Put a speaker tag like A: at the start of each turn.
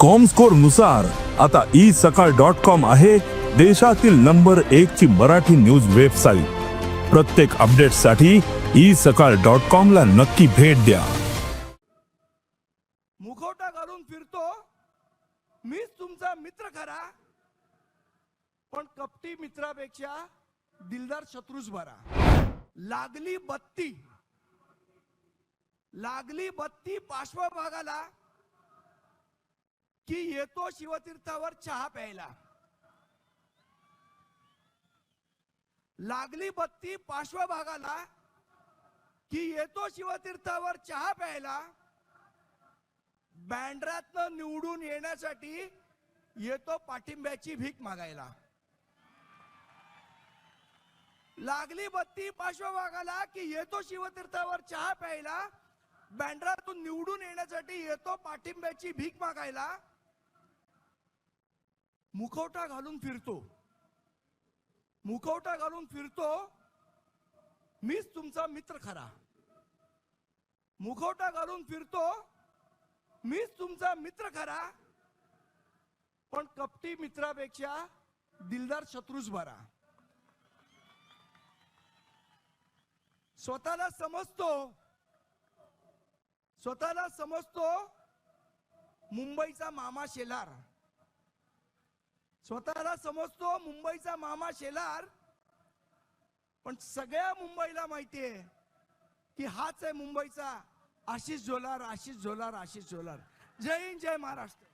A: कॉमस्कोरनुसार आता ई सकाळ dot com आहे देशातील नंबर एक ची मराठी न्यूज वेबसाईट प्रत्येक अपडेटसाठी ई सकाळ डॉट कॉम ला नक्की भेट द्या.
B: मुखवटा घालून फिरतो. मीच तुमचा मित्र खरा. पण कपटी मित्रापेक्षा दिलदार शत्रूच बरा. लागली बत्ती. लागली बत्ती पार्श्वभागाला की येतो शिवतीर्थावर चहा प्यायला. लागली बत्ती पार्श्वभागाला की येतो शिवतीर्थावर चहा प्यायला बँड्रातनं निवडून येण्यासाठी येतो पाठिंब्याची भीक मागायला. लागली बत्ती पार्श्वभागाला की येतो शिवतीर्थावर चहा प्यायला बँड्रातून निवडून येण्यासाठी येतो पाठिंब्याची भीक मागायला मुखवटा घालून फिरतो. मुखवटा घालून फिरतो मीच तुमचा मित्र खरा. मुखवटा घालून फिरतो मीच तुमचा मित्र खरा. पण कपटी मित्रापेक्षा दिलदार शत्रूच बरा. स्वतःला समजतो स्वतःला समजतो मुंबईचा मामा शेलार. स्वतःला समजतो मुंबईचा मामा शेलार पण सगळ्या मुंबईला माहितीये की हाच आहे मुंबईचा आशिष झोलार आशिष झोलार आशिष झोलार. जय हिंद जय महाराष्ट्र.